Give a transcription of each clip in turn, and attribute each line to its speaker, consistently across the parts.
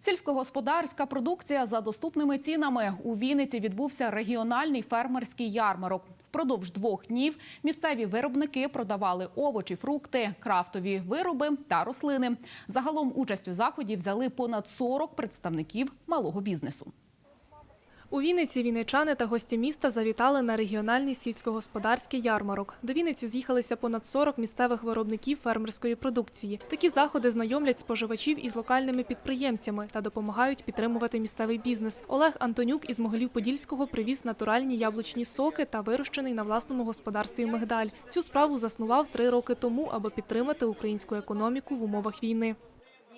Speaker 1: Сільськогосподарська продукція за доступними цінами. У Вінниці відбувся регіональний фермерський ярмарок. Впродовж двох днів місцеві виробники продавали овочі, фрукти, крафтові вироби та рослини. Загалом участь у заході взяли понад 40 представників малого бізнесу.
Speaker 2: У Вінниці вінничани та гості міста завітали на регіональний сільськогосподарський ярмарок. До Вінниці з'їхалися понад 40 місцевих виробників фермерської продукції. Такі заходи знайомлять споживачів із локальними підприємцями та допомагають підтримувати місцевий бізнес. Олег Антонюк із Могилів-Подільського привіз натуральні яблучні соки та вирощений на власному господарстві мигдаль. Цю справу заснував три роки тому, аби підтримати українську економіку в умовах війни.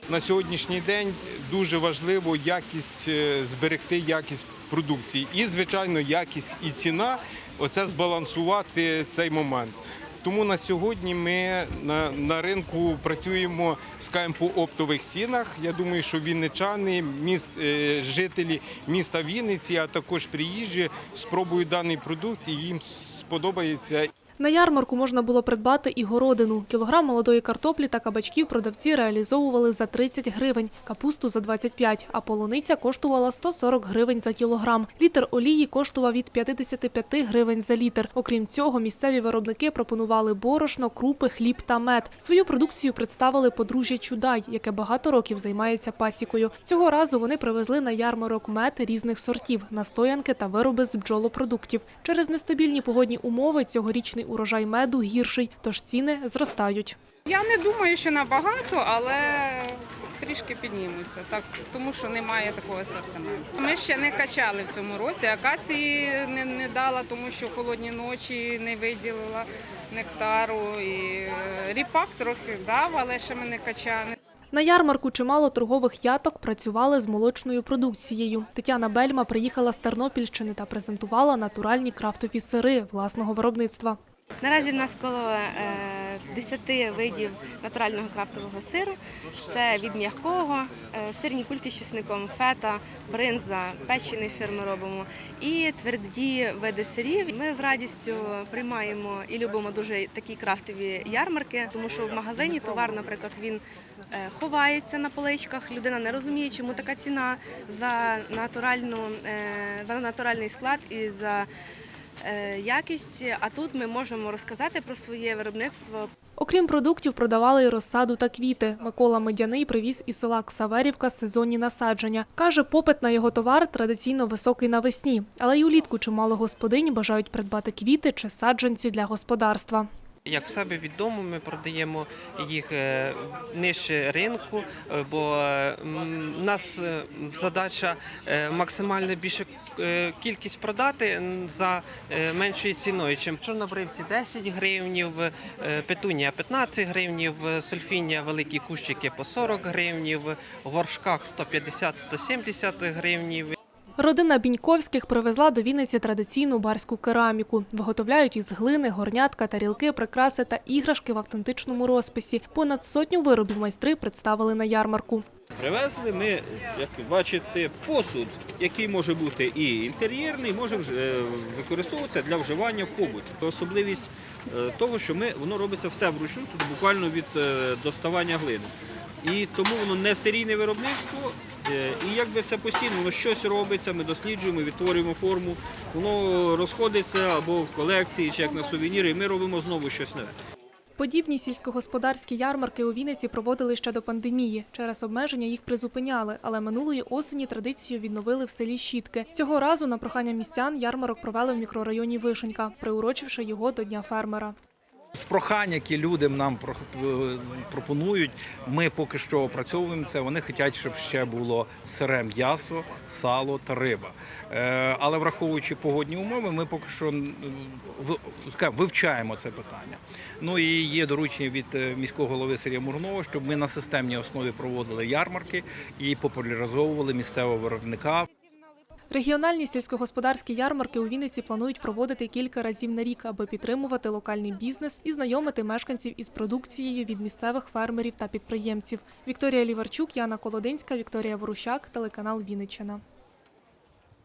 Speaker 3: На сьогоднішній день дуже важливо якість е, зберегти якість продукції і, звичайно, якість і ціна. Оце збалансувати цей момент. Тому на сьогодні ми на, на ринку працюємо скажімо, по оптових цінах. Я думаю, що вінничани, міст, е, жителі міста Вінниці, а також приїжджі спробують даний продукт і їм сподобається.
Speaker 2: На ярмарку можна було придбати і городину. Кілограм молодої картоплі та кабачків продавці реалізовували за 30 гривень, капусту за 25, а полуниця коштувала 140 гривень за кілограм. Літр олії коштував від 55 гривень за літр. Окрім цього, місцеві виробники пропонували борошно, крупи, хліб та мед. Свою продукцію представили подружжя Чудай, яке багато років займається пасікою. Цього разу вони привезли на ярмарок мед різних сортів, настоянки та вироби з бджолопродуктів. Через нестабільні погодні умови цьогорічний урожай меду гірший, тож ціни зростають.
Speaker 4: Я не думаю, що набагато, але трішки піднімуться, так, тому що немає такого асортименту. Ми ще не качали в цьому році, акації не, не дала, тому що холодні ночі не виділила нектару. І е, ріпак трохи дав, але ще ми не качали.
Speaker 2: На ярмарку чимало торгових яток працювали з молочною продукцією. Тетяна Бельма приїхала з Тернопільщини та презентувала натуральні крафтові сири власного виробництва.
Speaker 5: Наразі в нас коло е, 10 видів натурального крафтового сиру. Це від м'якого, е, сирні кульки з чесником, фета, бринза, печений сир ми робимо і тверді види сирів. Ми з радістю приймаємо і любимо дуже такі крафтові ярмарки, тому що в магазині товар, наприклад, він е, ховається на поличках. Людина не розуміє, чому така ціна за натуральну е, за натуральний склад і за е, якість. А тут ми можемо розказати про своє виробництво,
Speaker 2: Окрім продуктів, продавали й розсаду та квіти. Микола Медяний привіз із села Ксаверівка сезонні насадження. Каже, попит на його товар традиційно високий навесні, але й улітку чимало господинь бажають придбати квіти чи саджанці для господарства.
Speaker 6: Як в себе від дому ми продаємо їх е, нижче ринку, е, бо у нас е, задача максимально більше кількість продати за меншою ціною. Чим чорнобривці 10 гривнів, петунія 15 гривнів, сульфінія великі кущики по 40 гривнів, в горшках 150-170 гривнів.
Speaker 2: Родина Біньковських привезла до Вінниці традиційну барську кераміку. Виготовляють із глини, горнятка, тарілки, прикраси та іграшки в автентичному розписі. Понад сотню виробів майстри представили на ярмарку.
Speaker 7: Привезли ми, як бачите, посуд, який може бути і інтер'єрний, може е, використовуватися для вживання в побуті. Особливість е, того, що ми, воно робиться все вручну, тут буквально від е, доставання глини. І тому воно не серійне виробництво, і якби це постійно воно щось робиться, ми досліджуємо, відтворюємо форму, воно розходиться або в колекції, чи як на сувеніри, і ми робимо знову щось нове.
Speaker 2: Подібні сільськогосподарські ярмарки у Вінниці проводили ще до пандемії. Через обмеження їх призупиняли, але минулої осені традицію відновили в селі Щітки. Цього разу на прохання містян ярмарок провели в мікрорайоні Вишенька, приурочивши його до Дня фермера.
Speaker 8: З прохань, які люди нам е, пропонують, ми поки що опрацьовуємо це. Вони хочуть, щоб ще було сире м'ясо, сало та риба. Е, Але враховуючи погодні умови, ми поки що вивчаємо це питання. Ну і є доручення від е, міського голови Сергія Мурнова, щоб ми на системній основі проводили ярмарки і популяризовували місцевого виробника.
Speaker 2: Регіональні сільськогосподарські ярмарки у Вінниці планують проводити кілька разів на рік, аби підтримувати локальний бізнес і знайомити мешканців із продукцією від місцевих фермерів та підприємців. Вікторія Ліварчук, Яна Колодинська, Вікторія Ворущак, телеканал Вінниччина.